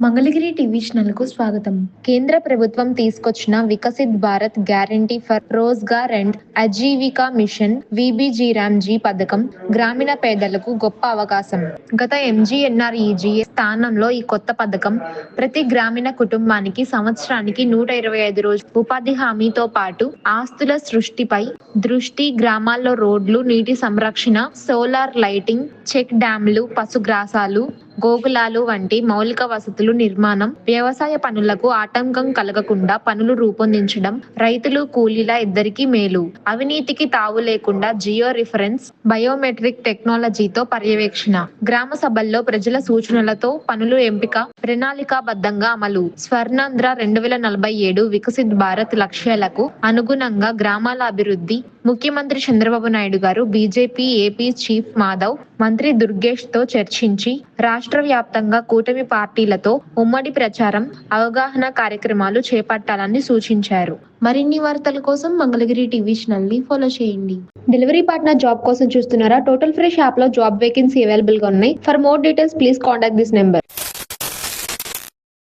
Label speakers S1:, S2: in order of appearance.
S1: Mangalagiri TV ఛానల్కు స్వాగతం. కేంద్ర ప్రభుత్వం తీసుకొచ్చిన Viksit Bharat guarantee for Rozgar and Ajeevika mission VBG RAM G పథకం గ్రామీణ పేదలకు గొప్ప అవకాశం. గత ఎంజీఎన్ఆర్ఈజీ స్థానంలో ఈ కొత్త పథకం ప్రతి గ్రామీణ కుటుంబానికి సంవత్సరానికి నూట ఇరవై ఐదు రోజులు ఉపాధి హామీతో పాటు ఆస్తుల సృష్టిపై దృష్టి గ్రామాల్లో రోడ్లు నీటి సంరక్షణ సోలార్ లైటింగ్ చెక్ డ్యాంలు పశుగ్రాసాలు గోకులాలు వంటి మౌలిక వసతులు నిర్మాణం వ్యవసాయ పనులకు ఆటంకం కలగకుండా పనులు రూపొందించడం రైతులు కూలీల ఇద్దరికీ మేలు. అవినీతికి తావు లేకుండా జియో రిఫరెన్స్ బయోమెట్రిక్ టెక్నాలజీతో పర్యవేక్షణ. గ్రామ సభల్లో ప్రజల సూచనలతో పనులు ఎంపిక ప్రణాళికాబద్ధంగా అమలు. స్వర్ణాంధ్ర రెండు వేల నలభై ఏడు వికసిత్ భారత్ లక్ష్యాలకు అనుగుణంగా గ్రామాల అభివృద్ధి ముఖ్యమంత్రి చంద్రబాబు నాయుడు గారు బీజేపీ ఏపీ చీఫ్ మాధవ్ మంత్రి దుర్గేష్తో చర్చించి రాష్ట్ర వ్యాప్తంగా కూటమి పార్టీలతో ఉమ్మడి ప్రచారం అవగాహన కార్యక్రమాలు చేపట్టాలని సూచించారు. మరిన్ని వార్తల కోసం మంగళగిరి టీవీ ఛానల్ని ఫాలో చేయండి. డెలివరీ పార్ట్నర్ జాబ్ కోసం చూస్తున్నారా? టోటల్ ఫ్రెష్ యాప్లో జాబ్ వేకెన్సీ అవైలబుల్గా ఉన్నాయి. For more details please contact this number